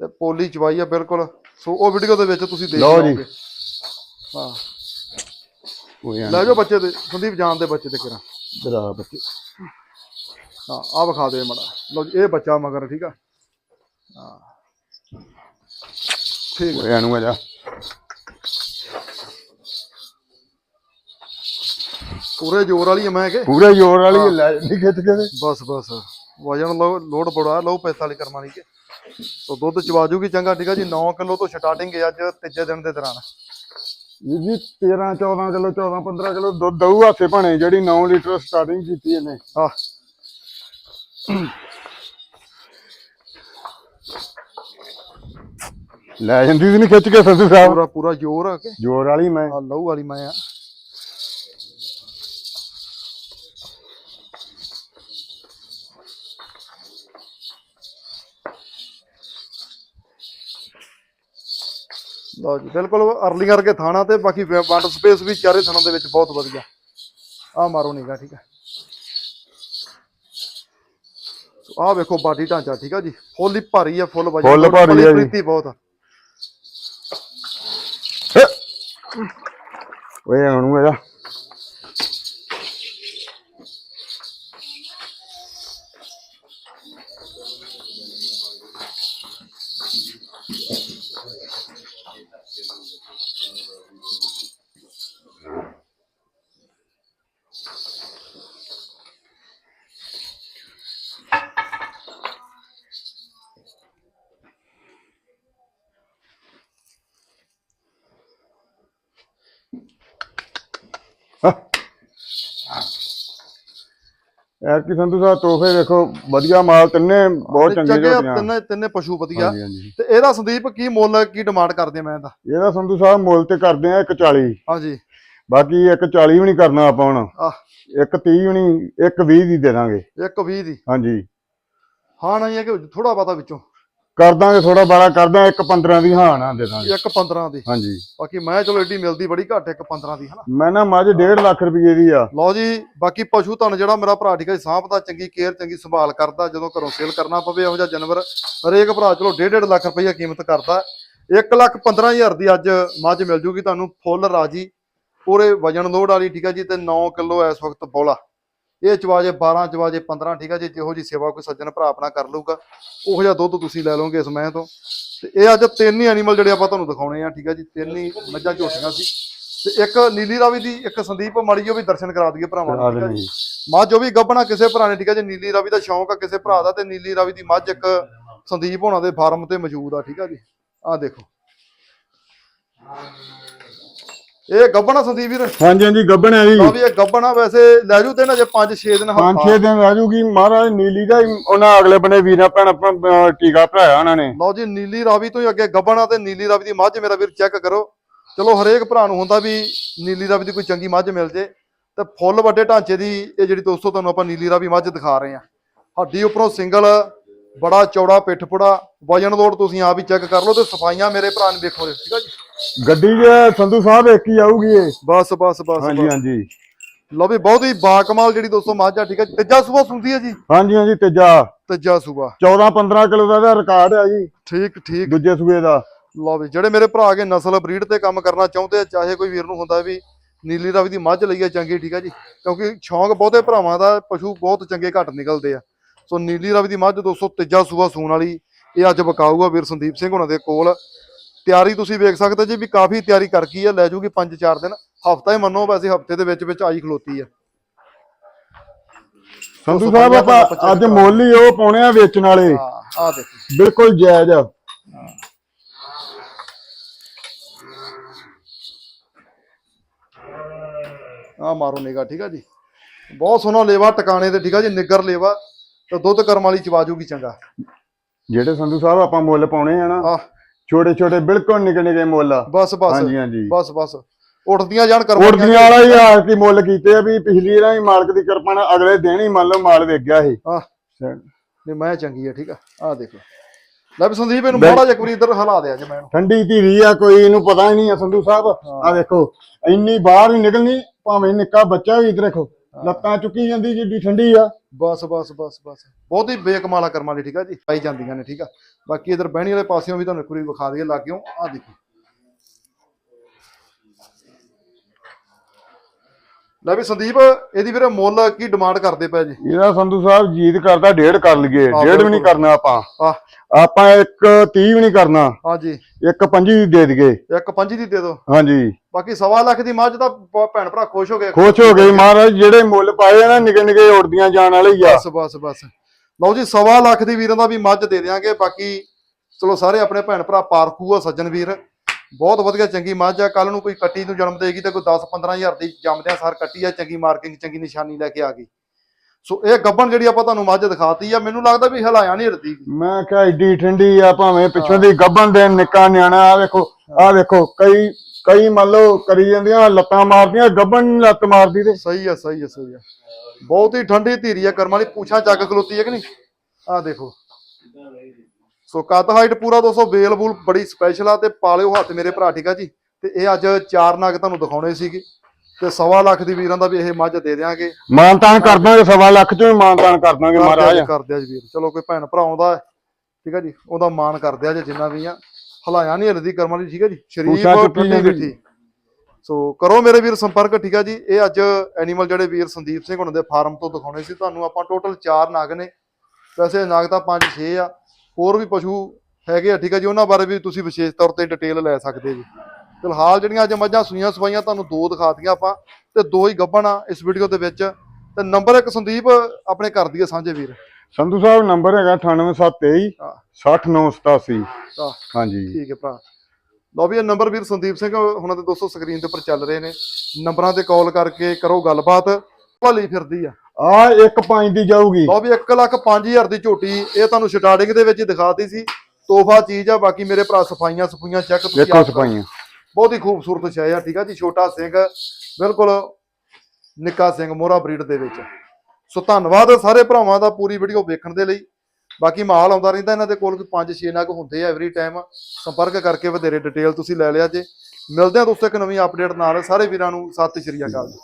ਤੇ ਪੋਲੀ ਚਵਾਈ ਆ ਬਿਲਕੁਲ। ਸੋ ਉਹ ਵੀਡੀਓ ਦੇ ਵਿੱਚ ਤੁਸੀਂ ਦੇਖ ਲਓ ਜੀ। ਲਓਗੇ। ਹਾਂ। ਉਹ ਯਾਰ ਲੈ ਜਾਓ ਬੱਚੇ ਦੇ ਸੰਦੀਪ ਜਾਨ ਦੇ ਬੱਚੇ ਤੇ ਕਿਰਾ ਜਰਾ ਬੱਚੇ। ਹਾਂ ਆ ਵਿਖਾ ਦੇ ਮੜਾ। ਲਓ ਜੀ ਇਹ ਬੱਚਾ ਮਗਰ ਠੀਕ ਆ? ਹਾਂ। ਠੀਕ ਉਹ ਇਹਨੂੰ ਆ ਜਾ। ਪੂਰੇ ਜ਼ੋਰ ਵਾਲੀ ਆ ਮੈਂ ਕਿ ਪੂਰੇ ਜ਼ੋਰ ਵਾਲੀ ਲੈ ਜਾਂਦੀ ਖਿੱਚ ਕੇ ਤੇ। ਬਸ ਬਸ। ਵਜਨ ਲਓ ਲੋਡ ਬੜਾ ਲਓ 45 ਕਰਮਾਂ ਵਾਲੀ ਕੇ। ਸੋ ਦੁੱਧ ਚਵਾ ਜੂਗੀ ਚੰਗਾ ਠੀਕ ਆ ਜੀ? 9 ਕਿਲੋ ਤੋਂ ਸਟਾਰਟਿੰਗ ਹੈ ਅੱਜ ਤੀਜੇ ਦਿਨ ਦੇ ਦੌਰਾਨ। ਜੀ 13 14 ਕਿਲੋ 14 15 ਕਿਲੋ ਦੁੱਧ ਦਊ ਹਾਥੇ ਭਾਣੇ ਜਿਹੜੀ 9 ਲੀਟਰ ਸਟਾਰਟਿੰਗ ਕੀਤੀ ਇਹਨੇ। ਆ ਲੈ ਜਾਂਦੀ ਸੀ ਨਹੀਂ ਖਿੱਚ ਕੇ ਸੰਧੂ ਸਾਹਿਬ। ਪੂਰਾ ਪੂਰਾ ਜ਼ੋਰ ਆ ਕੇ? ਜ਼ੋਰ ਵਾਲੀ ਮੈਂ। ਲਹੂ ਵਾਲੀ ਮੈਂ ਆ। ਲਓ ਜੀ ਬਿਲਕੁਲ ਅਰਲੀ ਕਰਕੇ ਥਾਣਾ ਤੇ ਬਾਕੀ ਵੰਡ ਸਪੇਸ ਵੀ ਚਾਰੇ ਥਾਣਾ ਦੇ ਵਿੱਚ ਬਹੁਤ ਵਧੀਆ। ਆ ਮਾਰੋ ਨਿਗਾ ਠੀਕ ਹੈ। ਆ ਵੇਖੋ ਬਾਡੀ ਢਾਂਚਾ ਠੀਕ ਆ ਜੀ। ਫੁੱਲ ਹੀ ਭਾਰੀ ਆ ਫੁੱਲ ਵਜਨ ਫੁੱਲ ਭਾਰੀ ਆ ਜੀ। ਪ੍ਰੀਤੀ ਬਹੁਤ ਆ। ਓਏ ਹੁਣ ਆ ਜਾ ਯਾਰ ਕੀ ਸੰਧੂ ਸਾਹਿਬ ਤੋਹਫੇ ਵੇਖੋ ਵਧੀਆ ਮਾਲ ਤਿੰਨੇ ਬਹੁਤ ਚੰਗੇ ਚੰਗੇ ਆ, ਝੋਟੀਆਂ। ਤਿੰਨੇ ਤਿੰਨੇ ਪਸ਼ੂ ਵਧੀਆ। ਤੇ ਇਹਦਾ ਸੰਦੀਪ ਕੀ ਮੁੱਲ ਕੀ ਡਿਮਾਂਡ ਕਰਦੇ ਮੈਂ ਇਹਦਾ? ਇਹਦਾ ਸੰਧੂ ਸਾਹਿਬ ਮੁੱਲ ਤੇ ਕਰਦੇ ਆ 140 ਹਾਂਜੀ। ਬਾਕੀ 140 ਵੀ ਨਹੀਂ ਕਰਨਾ ਆਪਾਂ ਹੁਣ। ਆਹ। 130 ਵੀ ਨਹੀਂ 120 ਦੀ ਦੇ ਦਾਂਗੇ। ਇੱਕ 20 ਦੀ। ਹਾਂਜੀ। ਹਾਂ ਨਹੀਂ ਹੈ ਕਿ ਥੋੜਾ ਪਤਾ ਵਿੱਚੋਂ। ਕਰ ਦਾਂਗੇ ਥੋੜਾ ਬਾਰਾ ਕਰ ਦਾਂ 115 ਦੀ ਹਾਂ ਨਾ ਦੇ ਦਾਂਗੇ। ਇੱਕ 15 ਦੀ। ਹਾਂਜੀ। ਬਾਕੀ ਮੈਂ ਚਲੋ ਏਡੀ ਮਿਲਦੀ ਬੜੀ ਘੱਟ ਇੱਕ 15 ਦੀ ਹਨਾ? ਮੈਂ ਨਾ ਮੱਝ 1.5 ਲੱਖ ਰੁਪਏ ਦੀ ਆ। ਲਓ ਜੀ ਬਾਕੀ ਪਸ਼ੂ ਤੁਹਾਨੂੰ ਜਿਹੜਾ ਮੇਰਾ ਭਰਾ ਠੀਕ ਹੈ ਸਾਂਭਦਾ ਚੰਗੀ ਕੇਅਰ ਚੰਗੀ ਸੰਭਾਲ ਕਰਦਾ ਜਦੋਂ ਘਰੋਂ ਸੇਲ ਕਰਨਾ ਪਵੇ ਇਹੋ ਜਿਹਾ ਜਾਨਵਰ ਹਰੇਕ ਭਰਾ ਚਲੋ 1.5 ਲੱਖ ਰੁਪਈਆ ਕੀਮਤ ਕਰਦਾ। 1 ਲੱਖ 15000 ਦੀ ਅੱਜ ਮੱਝ ਮਿਲ ਜੂਗੀ ਤੁਹਾਨੂੰ ਫੁੱਲ ਰਾਜੀ ਪੂਰੇ ਵਜਨ ਲੋਡ ਵਾਲੀ ਠੀਕ ਹੈ ਜੀ ਤੇ 9 ਕਿਲੋ ਇਸ ਵਕਤ ਬੋਲਾ। ਇਹ ਚਵਾਜੇ 12 ਚਵਾਜੇ 15 ਠੀਕ ਹੈ ਜੀ ਜਿਹੋ ਜੀ ਸੇਵਾ ਕੋਈ ਸੱਜਣ ਭਰਾ ਆਪਣਾ ਕਰ ਲਊਗਾ ਉਹੋ ਜਿਹਾ ਦੁੱਧ ਤੁਸੀਂ ਲੈ ਲਓਗੇ ਇਸ ਮੈਂ ਤੋਂ। ਤੇ ਇਹ ਅੱਜ ਤਿੰਨ ਹੀ ਐਨੀਮਲ ਜਿਹੜੇ ਆਪਾਂ ਤੁਹਾਨੂੰ ਦਿਖਾਉਣੇ ਆ ਠੀਕ ਹੈ ਜੀ ਤਿੰਨ ਹੀ ਮੱਝਾਂ ਝੋਟੀਆਂ ਸੀ। ਤੇ ਇੱਕ ਨੀਲੀ ਰਾਵੀ ਦੀ ਇੱਕ ਸੰਦੀਪ ਮਾੜੀ ਉਹ ਵੀ ਦਰਸ਼ਨ ਕਰਾ ਦਈਏ ਭਰਾਵਾਂ ਨੂੰ ਠੀਕ ਹੈ ਜੀ। ਮੱਝ ਉਹ ਵੀ ਗੱਭਣਾ ਕਿਸੇ ਭਰਾ ਨੇ ਠੀਕ ਹੈ ਜੀ ਨੀਲੀ ਰਾਵੀ ਦਾ ਸ਼ੌਂਕ ਆ ਕਿਸੇ ਭਰਾ ਦਾ ਤੇ ਨੀਲੀ ਰਾਵੀ ਦੀ ਮੱਝ ਇੱਕ ਸੰਦੀਪ ਹੋਣਾ ਦੇ ਫਾਰਮ ਤੇ ਮੌਜੂਦ ਆ ਠੀਕ ਆ ਜੀ। ਆਹ ਦੇਖੋ। ਇਹ ਗੱਭਣਾ ਸੰਦੀਪ ਵੀਰ। ਹਾਂਜੀ ਹਾਂਜੀ ਗੱਬਣ ਹੈ ਜੀ। ਲਓ ਵੀ ਇਹ ਗੱਭਣਾ ਵੈਸੇ ਲੈ ਜੂ ਤੇ ਨਾ ਜੇ 5-6 ਦਿਨ ਪੰਜ ਹਫਤਾ ਛੇ ਦਿਨ ਰਹਿ ਜੂਗੀ। ਮਹਾਰਾਜ ਨੀਲੀ ਦਾ ਹੀ ਉਹਨਾਂ ਅਗਲੇ ਬਨੇ ਵੀਰਾਂ ਭੈਣ ਆਪਣਾ ਟੀਕਾ ਭਰਾਇਆ ਉਹਨਾਂ ਨੇ। ਲਓ ਜੀ ਨੀਲੀ ਰਾਵੀ ਤੋਂ ਹੀ ਅੱਗੇ ਗੱਭਣਾ ਤੇ ਨੀਲੀ ਰਾਵੀ ਦੀ ਮੱਝ ਮੇਰਾ ਵੀਰ ਚੈੱਕ ਕਰੋ। ਚਲੋ ਹਰੇਕ ਭਰਾ ਨੂੰ ਹੁੰਦਾ ਵੀ ਨੀਲੀ ਰਾਵੀ ਦੀ ਕੋਈ ਚੰਗੀ ਮੱਝ ਮਿਲ ਜੇ। ਤੇ ਫੁੱਲ ਵੱਡੇ ਢਾਂਚੇ ਦੀ ਇਹ ਜਿਹੜੀ ਦੋਸਤੋ ਤੁਹਾਨੂੰ ਆਪਾਂ ਨੀਲੀ ਰਾਵੀ ਮੱਝ ਦਿਖਾ ਰਹੇ ਹਾਂ। ਹੱਡੀ ਉੱਪਰੋਂ ਸਿੰਗਲ ਬੜਾ ਚੌੜਾ ਪਿੱਠ ਪੁੜਾ ਵਜਨ ਲੋਡ ਤੁਸੀਂ ਆਪ ਹੀ ਚੈੱਕ ਕਰ ਲਓ ਤੇ ਸਫਾਈਆਂ ਮੇਰੇ ਭਰਾ ਨੂੰ ਵੇਖੋ ਠੀਕ ਆ ਜੀ। ਗੱਡੀ 'ਚ ਸੰਧੂ ਸਾਹਿਬ ਇੱਕ ਹੀ ਆਊਗੀ ਇਹ। ਬਸ ਬਸ ਬਸ ਹਾਂਜੀ ਬਸ। ਹਾਂਜੀ। ਲਓ ਵੀ ਬਹੁਤ ਹੀ ਬਾਕਮਾਲ ਜਿਹੜੀ ਦੋਸਤੋ ਮੱਝ ਆ ਠੀਕ ਹੈ। ਤੀਜਾ ਸੂਬਾ ਸੁਣਦੀ ਹੈ ਜੀ? ਹਾਂਜੀ ਹਾਂਜੀ ਤੀਜਾ। ਤੀਜਾ ਸੂਬਾ 14 15 ਕਿਲੋ ਦਾ ਇਹਦਾ ਰਿਕਾਰਡ ਹੈ ਜੀ। ਠੀਕ ਠੀਕ। ਦੂਜੇ ਸੂਏ ਦਾ। ਲਓ ਵੀ ਜਿਹੜੇ ਮੇਰੇ ਭਰਾ ਕੇ ਨਸਲ ਬਰੀਡ ਤੇ ਕੰਮ ਕਰਨਾ ਚਾਹੁੰਦੇ ਆ ਚਾਹੇ ਕੋਈ ਵੀਰ ਨੂੰ ਹੁੰਦਾ ਵੀ ਨੀਲੀ ਰਾਵੀ ਦੀ ਮੱਝ ਲਈਏ ਚੰਗੀ ਠੀਕ ਆ ਜੀ। ਕਿਉਂਕਿ ਸ਼ੌਂਕ ਬਹੁਤੇ ਭਰਾਵਾਂ ਦਾ ਪਸ਼ੂ ਬਹੁਤ ਚੰਗੇ ਘੱਟ ਨਿਕਲਦੇ ਆ। ਸੋ ਨੀਲੀ ਰਾਵੀ ਦੀ ਮੱਝ 200 ਤੀਜਾ ਸੂਆ ਸੂਣ ਵਾਲੀ ਇਹ ਅੱਜ ਵਿਕਾਊਗਾ ਵੀਰ ਸੰਦੀਪ ਸਿੰਘ ਹੁਣਾਂ ਦੇ ਕੋਲ। ਤਿਆਰੀ ਤੁਸੀਂ ਵੇਖ ਸਕਦੇ ਜੀ ਵੀ ਕਾਫੀ ਤਿਆਰੀ ਕਰ ਗਈ ਆ ਲੈ ਜੂਗੀ 5-4 ਦਿਨ। ਹਫਤਾ ਹੀ ਮੰਨੋ ਵੈਸੇ ਹਫ਼ਤੇ ਦੇ ਵਿੱਚ ਵਿੱਚ ਆਈ ਖਲੋਤੀ ਆ। ਸੰਧੂ ਸਾਹਿਬ ਆਪਾਂ ਅੱਜ ਮੁੱਲ ਹੀ ਉਹ ਪਾਉਣੇ ਆ ਵੇਚਣ ਵਾਲੇ। ਹਾਂ ਆ ਦੇਖੋ ਬਿਲਕੁਲ ਜਾਇਜ਼ ਆ। ਆ ਮਾਰੋ ਨਿਗਾ ਠੀਕ ਆ ਜੀ। ਬਹੁਤ ਸੋਹਣਾ ਲੇਵਾ ਟਿਕਾਣੇ ਤੇ ਠੀਕ ਆ ਜੀ ਨਿੱਗਰ ਲੇਵਾ। ਤੇ ਦੁੱਧ ਕਰਮ ਵਾਲੀ ਚਵਾਜੂਗੀ ਚੰਗਾ। ਜਿਹੜੇ ਸੰਧੂ ਸਾਹਿਬ ਆਪਾਂ ਮੁੱਲ ਪਾਉਣੇ ਆ ਨਾ ਛੋਟੇ ਛੋਟੇ ਬਿਲਕੁਲ ਨਿੱਕੇ ਨਿੱਕੇ ਮੁੱਲ। ਬਸ ਬਸ। ਹਾਂਜੀ ਹਾਂਜੀ। ਬਸ ਬਸ। ਉੱਠਦੀਆਂ ਜਾਣ ਕਰਮ ਉੜਦੀਆਂ ਵਾਲਾ ਹੀ ਆ ਕਿ ਮੁੱਲ ਕੀਤੇ ਆ ਵੀ ਪਿਛਲੀ ਰਾਂ ਹੀ ਮਾਲਕ ਦੀ ਕਿਰਪਾ ਨਾਲ ਅਗਲੇ ਦਿਨ ਹੀ ਮੰਨ ਲਓ ਮਾਲ ਵੇਚ ਗਿਆ ਸੀ ਆ ਨਹੀਂ ਮੈਂ ਚੰਗੀ ਆ ਠੀਕ ਆ। ਆ ਦੇਖੋ ਲੈ ਵੀ ਸੰਦੀਪ ਇਹਨੂੰ ਮਾੜਾ ਜਿਹਾ ਇੱਕ ਵਾਰੀ ਇੱਧਰ ਹਿਲਾ ਦੇ ਅੱਜ ਮੈਂ। ਠੰਡੀ ਧੀਰੀ ਆ ਕੋਈ ਇਹਨੂੰ ਪਤਾ ਹੀ ਨਹੀਂ ਆ ਸੰਧੂ ਸਾਹਿਬ। ਆ ਦੇਖੋ ਇੰਨੀ ਬਾਹਰ ਨਹੀਂ ਨਿਕਲਣੀ ਭਾਵੇਂ ਨਿੱਕਾ ਬੱਚਾ ਵੀ ਇੱਧਰ ਦੇਖੋ ਲੱਤਾਂ ਚੁੱਕੀ ਜਾਂਦੀ ਜਿੱਡੀ ਠੰਡੀ ਆ। ਬਸ ਬਸ ਬਸ ਬਸ। ਬਹੁਤ ਹੀ ਬੇਕਮਾਲਾ ਕਰਮਾਂ ਲਈ ਠੀਕ ਆ ਜੀ। ਪਾਈ ਜਾਂਦੀਆਂ ਨੇ ਠੀਕ ਆ। ਬਾਕੀ ਇਧਰ ਬਹਿਣੀ ਵਾਲੇ ਪਾਸਿਓਂ ਵੀ ਤੁਹਾਨੂੰ ਇੱਕ ਵਾਰੀ ਵਿਖਾ ਦਈਏ ਲਾਗਿਓ। ਆ ਦੇਖੋ। ਲੈ ਵੀ ਸੰਦੀਪ ਇਹਦੀ ਵੀਰੇ ਮੁੱਲ ਕੀ ਡਿਮਾਂਡ ਕਰਦੇ ਪਏ ਜੀ? ਇਹਦਾ ਸੰਧੂ ਸਾਹਿਬ ਜੀਤ ਕਰਦਾ ਡੇਢ ਕਰ ਲਈਏ। ਡੇਢ ਵੀ ਨਹੀਂ। ਕਰਨਾ ਆਪਾਂ। ਆਪਾਂ ਇੱਕ 30 ਵੀ ਨਹੀਂ ਕਰਨਾ। ਹਾਂਜੀ ਇੱਕ 25 ਦੇ ਦਈਏ। ਇੱਕ ਪੰਜੀ ਦੀ ਦੇ ਦਿਓ। ਹਾਂਜੀ। ਬਾਕੀ ਸਵਾ ਲੱਖ ਦੀ ਮੱਝ ਤਾਂ ਭ- ਭੈਣ ਭਰਾ ਖੁਸ਼ ਹੋ ਗਏ। ਖੁਸ਼ ਹੋ ਗਏ ਮਹਾਰਾਜ ਜਿਹੜੇ ਮੁੱਲ ਪਾਏ ਨਾ ਨਿੱਕੇ ਨਿੱਕੇ ਉੜਦੀਆਂ ਜਾਣ ਵਾਲੇ ਹੀ ਆ। ਬਸ ਬਸ ਬਸ। ਲਓ ਜੀ ਸਵਾ ਲੱਖ ਦੀ ਵੀਰਾਂ ਦਾ ਵੀ ਮੱਝ ਦੇ ਦਿਆਂਗੇ। ਬਾਕੀ ਚਲੋ ਸਾਰੇ ਆਪਣੇ ਭੈਣ ਭਰਾ ਪਾਰਖੂ ਆ ਸੱਜਣ ਵੀਰ। ਬਹੁਤ ਵਧੀਆ ਚੰਗੀ ਮੱਝ ਆ। ਕੱਲ ਨੂੰ ਕੋਈ ਕੱਟੀ ਨੂੰ ਜਨਮ ਦੇਗੀ ਤੇ ਕੋਈ 10 15000 ਦੀ ਜੰਮਦਿਆਂ ਸਾਰ ਕੱਟੀ ਆ ਚੰਗੀ ਮਾਰਕਿੰਗ ਚੰਗੀ ਨਿਸ਼ਾਨੀ ਲੈ ਕੇ ਆ ਗਈ। ਸੋ ਇਹ ਗੱਬਣ ਜਿਹੜੀ ਆਪਾਂ ਤੁਹਾਨੂੰ ਮੱਝ ਦਿਖਾਤੀ ਆ ਮੈਨੂੰ ਲੱਗਦਾ ਵੀ ਹਲਾਇਆ ਨਹੀਂ ਰਦੀ। ਮੈਂ ਕਿਹਾ ਏਡੀ ਠੰਡੀ ਆ ਭਾਵੇਂ ਪਿੱਛੋਂ ਦੀ ਗੱਭਣ ਦੇ ਨਿੱਕਾ ਨਿਆਣਾ ਆ ਵੇਖੋ ਆ ਵੇਖੋ ਕਈ ਕਈ ਮੰਨ ਲਓ ਕਰੀ ਜਾਂਦੀਆਂ ਲੱਤਾਂ ਮਾਰਦੀਆਂ ਗੱਭਣ ਨੀ ਲੱਤ ਮਾਰਦੀ ਤੇ। ਸਹੀ ਆ ਸਹੀ ਆ ਸਹੀ ਆ। ਬਹੁਤ ਹੀ ਠੰਡੀ ਧੀਰੀ ਆ ਕਰਮਾਂ ਵਾਲੀ ਪੂਛਾਂ ਚੱਕ ਖਲੋਤੀ ਹੈ ਕਿ ਨਹੀਂ? ਆ ਦੇਖੋ। ਸੋ ਕੱਦ ਹਾਈਟ ਪੂਰਾ ਦੋਸਤੋ ਵੇਲ ਬੂਲ ਬੜੀ ਸਪੈਸ਼ਲ ਆ ਤੇ ਪਾਲਿਓ ਹੱਥ ਮੇਰੇ ਭਰਾ ਠੀਕ ਆ ਜੀ? ਤੇ ਇਹ ਅੱਜ ਚਾਰ ਨਗ ਤੁਹਾਨੂੰ ਦਿਖਾਉਣੇ ਸੀਗੇ। ਤੇ ਸਵਾ ਲੱਖ ਦੀ ਵੀਰਾਂ ਦਾ ਵੀ ਇਹ ਮੱਝ ਦੇ ਦਿਆਂਗੇ। ਮਾਨਤਾਨ ਕਰ ਦਾਂਗੇ ਸਵਾ ਲੱਖ ਚੋਂ ਹੀ ਮਾਨਤਾਨ ਕਰ ਦਾਂਗੇ ਮਹਾਰਾਜ। ਕਰਦੇ ਆ ਜੀ ਵੀਰ। ਚਲੋ ਕੋਈ ਭੈਣ ਭਰਾ ਆਉਂਦਾ ਠੀਕ ਆ ਜੀ? ਉਹਦਾ ਮਾਣ ਕਰਦੇ ਆ ਜੇ ਜਿੰਨਾ ਵੀ ਆ। ਹਲਾਇਆ ਨਹੀਂ ਹਿਲਦੀ ਕਰਮਾਂ ਵਾਲੀ ਠੀਕ ਆ ਜੀ? ਚੁੱਕੀ ਠੰਡੀ ਜਾਂਦੀ। ਮਿੱਠੀ ਸੋ ਕਰੋ ਮੇਰੇ ਵੀਰ ਸੰਪਰਕ ਠੀਕ ਆ ਜੀ? ਇਹ ਅੱਜ ਐਨੀਮਲ ਜਿਹੜੇ ਵੀਰ ਸੰਦੀਪ ਸਿੰਘ ਹੁਣਾਂ ਦੇ ਫਾਰਮ ਤੋਂ ਦਿਖਾਉਣੇ ਸੀ। ਤੁਹਾਨੂੰ ਆਪਾਂ ਟੋਟਲ 4 ਨਗ ਨੇ। ਵੈਸੇ ਨਗ ਤਾਂ 5-6 ਆ। ਹੋਰ ਵੀ ਪਸ਼ੂ ਹੈਗੇ ਆ ਠੀਕ ਆ ਜੀ? ਉਹਨਾਂ ਬਾਰੇ ਵੀ ਤੁਸੀਂ ਵਿਸ਼ੇਸ਼ ਤੌਰ ਤੇ ਡਿਟੇਲ ਲੈ ਸਕਦੇ ਜੀ। ਫਿਲਹਾਲ ਜਿਹੜੀਆਂ ਅੱਜ ਮੱਝਾਂ ਸੂਈਆਂ ਸਵਾਈਆਂ ਤੁਹਾਨੂੰ ਦੋ ਦਿਖਾਤੀਆਂ ਆਪਾਂ ਤੇ ਦੋ ਹੀ ਗੱਭਣ ਆ ਇਸ ਵੀਡੀਓ ਦੇ ਵਿੱਚ। ਤੇ ਨੰਬਰ ਇੱਕ ਸੰਦੀਪ ਆਪਣੇ ਘਰ ਦੀ ਆ ਸਾਂਝੇ ਵੀਰ। ਸੰਧੂ ਸਾਹਿਬ ਨੰਬਰ ਹੈਗਾ 98723 ਹਾਂ। 60987 ਆਹ, ਹਾਂਜੀ। ਠੀਕ ਹੈ ਭਰਾ। ਲਓ ਵੀ ਇਹ ਨੰਬਰ ਵੀਰ ਸੰਦੀਪ ਸਿੰਘ ਹੁਣਾਂ ਦੇ ਦੋਸਤੋ ਸਕਰੀਨ ਦੇ ਉੱਪਰ ਚੱਲ ਰਹੇ ਨੇ। ਨੰਬਰਾਂ ਤੇ ਕਾਲ ਕਰਕੇ ਕਰੋ ਗੱਲਬਾਤ। ਭਲੀ ਫਿਰਦੀ ਆ। ਆ ਇੱਕ ਪੰਜ ਦੀ ਜਾਊਗੀ। ਲਓ ਵੀ 1 ਲੱਖ 5000 ਦੀ ਝੋਟੀ ਇਹ ਤੁਹਾਨੂੰ ਸਟਾਰਟਿੰਗ ਦੇ ਵਿੱਚ ਦਿਖਾਤੀ ਸੀ। ਤੋਹਫਾ ਚੀਜ਼ ਆ ਬਾਕੀ ਮੇਰੇ ਭਰਾ ਸਫਾਈਆਂ ਸਫੂਈਆਂ ਚੈੱਕ ਤੁਸੀਂ ਕਰੋ। ਸਪਾਈਆਂ ਬਹੁਤ ਹੀ ਖੂਬਸੂਰਤ ਸ਼ੈ ਆ ਠੀਕ ਆ ਜੀ ਛੋਟਾ ਸਿੰਘ ਬਿਲਕੁਲ ਨਿੱਕਾ ਸਿੰਘ ਮੋਹਰਾ ਬਰੀਡ ਦੇ ਵਿੱਚ। ਸੋ ਧੰਨਵਾਦ ਸਾਰੇ ਭਰਾਵਾਂ ਦਾ ਪੂਰੀ ਵੀਡੀਓ ਵੇਖਣ ਦੇ ਲਈ। ਬਾਕੀ ਮਾਲ ਆਉਂਦਾ ਰਹਿੰਦਾ, ਇਹਨਾਂ ਦੇ ਕੋਲ ਕੋਈ 5-6 ਨਗ ਹੁੰਦੇ ਆ ਐਵਰੀ ਟਾਈਮ ਸੰਪਰਕ ਕਰਕੇ ਵਧੇਰੇ ਡਿਟੇਲ ਤੁਸੀਂ ਲੈ ਲਿਆ ਜੇ। ਮਿਲਦੇ ਆ ਦੋਸਤੋ ਇੱਕ ਨਵੀਂ ਅਪਡੇਟ ਨਾਲ। ਸਾਰੇ ਵੀਰਾਂ ਨੂੰ ਸਤਿ ਸ਼੍ਰੀ ਅਕਾਲ। ਜੀ